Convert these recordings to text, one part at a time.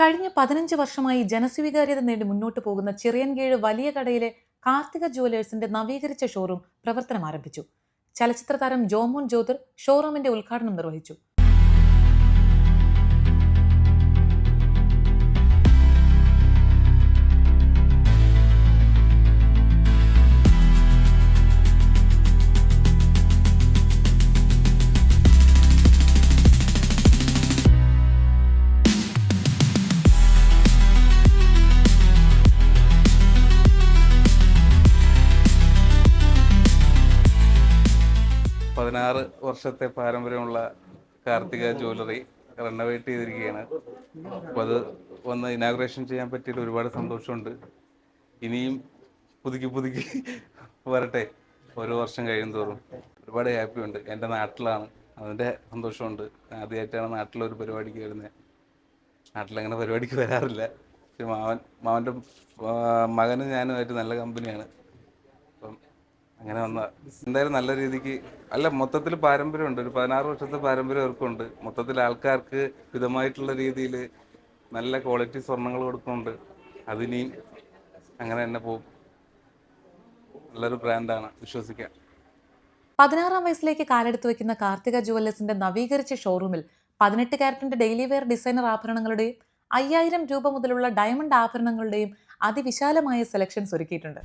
കഴിഞ്ഞ പതിനഞ്ച് വർഷമായി ജനസ്വീകാര്യത നേടി മുന്നോട്ട് പോകുന്ന ചിറിയൻകീഴ് വലിയ കടയിലെ കാർത്തിക ജുവലേഴ്സിന്റെ നവീകരിച്ച ഷോറൂം പ്രവർത്തനം ആരംഭിച്ചു ചലച്ചിത്ര താരം ജോമോൻ ജ്യോതിർ ഷോറൂമിന്റെ ഉദ്ഘാടനം നിർവഹിച്ചു. പതിനാറ് വർഷത്തെ പാരമ്പര്യമുള്ള കാർത്തിക ജ്വല്ലറി റെനോവേറ്റ് ചെയ്തിരിക്കുകയാണ്. അപ്പോൾ അത് വന്ന് ഇനാഗുറേഷൻ ചെയ്യാൻ പറ്റിയിട്ട് ഒരുപാട് സന്തോഷമുണ്ട്. ഇനിയും പുതുക്കി പുതുക്കി വരട്ടെ. ഓരോ വർഷം കഴിയും തോറും. ഒരുപാട് ഹാപ്പി ഉണ്ട്. എന്റെ നാട്ടിലാണ്. അതിന്റെ സന്തോഷമുണ്ട്. ആദ്യമായിട്ടാണ് നാട്ടിലൊരു പരിപാടിക്ക് വരുന്നത് നാട്ടിലങ്ങനെ പരിപാടിക്ക് വരാറില്ല. പക്ഷെ മാവൻ മാവന്റെ മകനും ഞാനുമായിട്ട് നല്ല കമ്പനിയാണ് അങ്ങനെ വന്ന എന്തായാലും നല്ല രീതിക്ക് അല്ല മൊത്തത്തിൽ പാരമ്പര്യമുണ്ട്. ഒരു പതിനാറ് വർഷത്തെ പാരമ്പര്യം അവർക്കുണ്ട്. മൊത്തത്തിൽ ആൾക്കാർക്ക് വിധമായിട്ടുള്ള രീതിയിൽ നല്ല ക്വാളിറ്റി സ്വർണങ്ങൾ കൊടുക്കുന്നുണ്ട്. അതിനിയും അങ്ങനെ തന്നെ പോകും. നല്ലൊരു ബ്രാൻഡാണ് വിശ്വസിക്കാം. പതിനാറാം വയസ്സിലേക്ക് കാലെടുത്ത് വെക്കുന്ന കാർത്തിക ജുവല്ലേഴ്സിന്റെ നവീകരിച്ച ഷോറൂമിൽ പതിനെട്ട് ക്യാരറ്റിന്റെ ഡെയിലി വെയർ ഡിസൈനർ ആഭരണങ്ങളുടെയും അയ്യായിരം രൂപ മുതലുള്ള ഡയമണ്ട് ആഭരണങ്ങളുടെയും അതിവിശാലമായ സെലക്ഷൻസ് ഒരുക്കിയിട്ടുണ്ട്.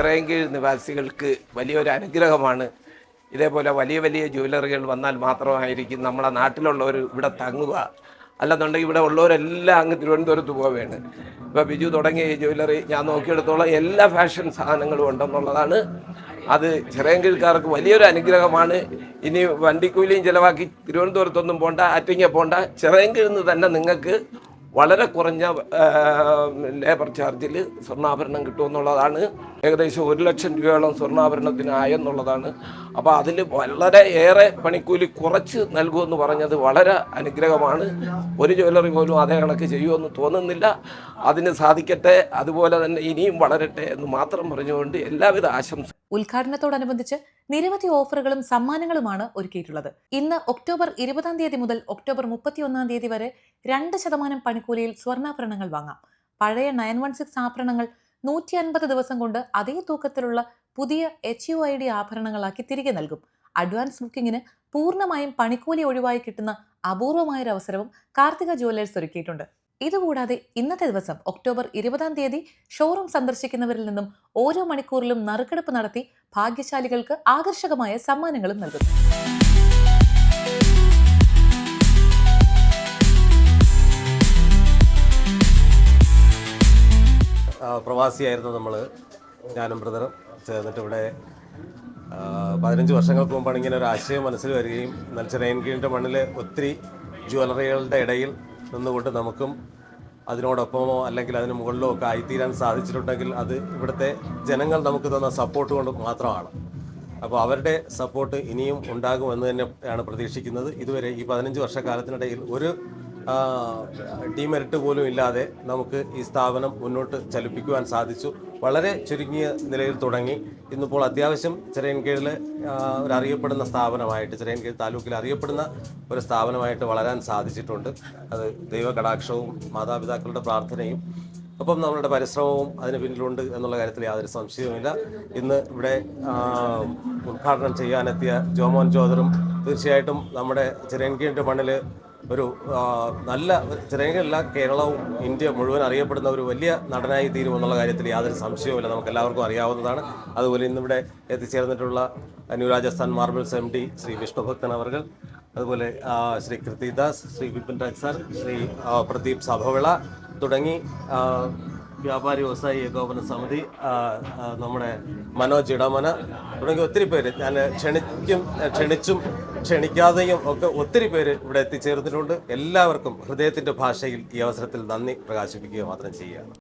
ചിറയൻകീഴ് നിവാസികൾക്ക് വലിയൊരു അനുഗ്രഹമാണ്. ഇതേപോലെ വലിയ വലിയ ജ്വല്ലറികൾ വന്നാൽ മാത്രമായിരിക്കും നമ്മളെ നാട്ടിലുള്ളവർ ഇവിടെ തങ്ങുക. അല്ലെന്നുണ്ടെങ്കിൽ ഇവിടെ ഉള്ളവരെല്ലാം അങ്ങ് തിരുവനന്തപുരത്ത് പോവുകയാണ്. ഇപ്പോൾ ബിജു തുടങ്ങിയ ഈ ജ്വല്ലറി ഞാൻ നോക്കിയെടുത്തോളം എല്ലാ ഫാഷൻ സാധനങ്ങളും ഉണ്ടെന്നുള്ളതാണ്. അത് ചിറയൻകീഴ്ക്കാർക്ക് വലിയൊരു അനുഗ്രഹമാണ്. ഇനി വണ്ടിക്കൂലിയും ചിലവാക്കി തിരുവനന്തപുരത്തൊന്നും പോണ്ട ആറ്റിങ്ങ പോണ്ട. ചിറയൻകീഴ്ന്ന് തന്നെ നിങ്ങൾക്ക് വളരെ കുറഞ്ഞ ലേബർ ചാർജിൽ സ്വർണാഭരണം കിട്ടുമെന്നുള്ളതാണ്. ഏകദേശം ഒരു ലക്ഷം രൂപയോളം സ്വർണാഭരണത്തിനായെന്നുള്ളതാണ് അപ്പോൾ അതിൽ വളരെ ഏറെ പണിക്കൂലി കുറച്ച് നൽകുമെന്ന് പറഞ്ഞത് വളരെ അനുഗ്രഹമാണ്. ഒരു ജ്വല്ലറി പോലും അതേ കണക്ക് ചെയ്യുമെന്ന് തോന്നുന്നില്ല. അതിന് സാധിക്കട്ടെ അതുപോലെ തന്നെ ഇനിയും വളരട്ടെ എന്ന് മാത്രം പറഞ്ഞുകൊണ്ട് എല്ലാവിധ ആശംസ ഉദ്ഘാടനത്തോടനുബന്ധിച്ച് നിരവധി ഓഫറുകളും സമ്മാനങ്ങളുമാണ് ഒരുക്കിയിട്ടുള്ളത്. ഇന്ന് ഒക്ടോബർ ഇരുപതാം തീയതി മുതൽ ഒക്ടോബർ മുപ്പത്തിയൊന്നാം തീയതി വരെ രണ്ട് ശതമാനം പണിക്കൂലിയിൽ സ്വർണാഭരണങ്ങൾ വാങ്ങാം. പഴയ നയൻ വൺ സിക്സ് ആഭരണങ്ങൾ നൂറ്റി അൻപത് ദിവസം കൊണ്ട് അതേ തൂക്കത്തിലുള്ള പുതിയ എച്ച് യു ഐ ഡി ആഭരണങ്ങളാക്കി തിരികെ നൽകും. അഡ്വാൻസ് ബുക്കിങ്ങിന് പൂർണമായും പണിക്കൂലി ഒഴിവായി കിട്ടുന്ന അപൂർവമായൊരു അവസരവും കാർത്തിക ജുവലേഴ്സ് ഒരുക്കിയിട്ടുണ്ട്. ഇതുകൂടാതെ ഇന്നത്തെ ദിവസം ഒക്ടോബർ ഇരുപതാം തീയതി ഷോറൂം സന്ദർശിക്കുന്നവരിൽ നിന്നും ഓരോ മണിക്കൂറിലും നറുക്കെടുപ്പ് നടത്തി ഭാഗ്യശാലികൾക്ക് ആകർഷകമായ സമ്മാനങ്ങളും നൽകുന്നു. പ്രവാസിയായിരുന്നു നമ്മൾ ഞാനും ബ്രദറും ചേർന്നിട്ട് ഇവിടെ പതിനഞ്ച് വർഷങ്ങൾക്ക് മുമ്പാണ് ഇങ്ങനെ ഒരു ആശയം മനസ്സിൽ വരികയും എന്നാൽ ചിറയൻകീഴിന്റെ മണ്ണിൽ ഒത്തിരി ജ്വല്ലറികളുടെ ഇടയിൽ നിന്നുകൊണ്ട് നമുക്കും അതിനോടൊപ്പമോ അല്ലെങ്കിൽ അതിന് മുകളിലോ ഒക്കെ ആയിത്തീരാൻ സാധിച്ചിട്ടുണ്ടെങ്കിൽ അത് ഇവിടുത്തെ ജനങ്ങൾ നമുക്ക് തന്ന സപ്പോർട്ട് കൊണ്ട് മാത്രമാണ്. അപ്പോൾ അവരുടെ സപ്പോർട്ട് ഇനിയും ഉണ്ടാകുമെന്ന് തന്നെയാണ് പ്രതീക്ഷിക്കുന്നത്. ഇതുവരെ ഈ പതിനഞ്ച് വർഷക്കാലത്തിനിടയിൽ ഒരു ഡീമെറിറ്റ് പോലും ഇല്ലാതെ നമുക്ക് ഈ സ്ഥാപനം മുന്നോട്ട് ചലിപ്പിക്കുവാൻ സാധിച്ചു. വളരെ ചുരുങ്ങിയ നിലയിൽ തുടങ്ങി. ഇന്നിപ്പോൾ അത്യാവശ്യം ചിറയൻകീഴിൽ ഒരു അറിയപ്പെടുന്ന സ്ഥാപനമായിട്ട് ചിറയൻകീഴ് താലൂക്കിൽ അറിയപ്പെടുന്ന ഒരു സ്ഥാപനമായിട്ട് വളരാൻ സാധിച്ചിട്ടുണ്ട്. അത് ദൈവകടാക്ഷവും മാതാപിതാക്കളുടെ പ്രാർത്ഥനയും ഒപ്പം നമ്മളുടെ പരിശ്രമവും അതിന് പിന്നിലുണ്ട് എന്നുള്ള കാര്യത്തിൽ യാതൊരു സംശയവുമില്ല. ഇന്ന് ഇവിടെ ഉദ്ഘാടനം ചെയ്യാനെത്തിയ ജോമോൻ ജോദറും തീർച്ചയായിട്ടും നമ്മുടെ ചിരൻകീഴിന്റെ മണ്ണിൽ ഒരു നല്ല ചിറയൻകീഴല്ല കേരളവും ഇന്ത്യ മുഴുവൻ അറിയപ്പെടുന്ന ഒരു വലിയ നടനായി തീരുമെന്നുള്ള കാര്യത്തിൽ യാതൊരു സംശയവുമില്ല. നമുക്ക് എല്ലാവർക്കും അറിയാവുന്നതാണ്. അതുപോലെ ഇന്നിവിടെ എത്തിച്ചേർന്നിട്ടുള്ള new Rajasthan marbles M D Shri Vishnubhakthan അവർ അതുപോലെ ശ്രീ കൃതിദാസ് ശ്രീ വിപിൻ രാജ് സാർ ശ്രീ പ്രദീപ് സഭവിള തുടങ്ങി വ്യാപാരി വ്യവസായി ഏകോപന സമിതി നമ്മുടെ മനോജ് ഇടമന തുടങ്ങി ഒത്തിരി പേര് ഞാൻ ക്ഷണിക്കും ക്ഷണിച്ചും ക്ഷണിക്കാതെയും ഒക്കെ ഒത്തിരി പേര് ഇവിടെ എത്തിച്ചേർന്നിട്ടുണ്ട്. എല്ലാവർക്കും ഹൃദയത്തിന്റെ ഭാഷയിൽ ഈ അവസരത്തിൽ നന്ദി പ്രകാശിപ്പിക്കുക മാത്രം ചെയ്യുകയാണ്.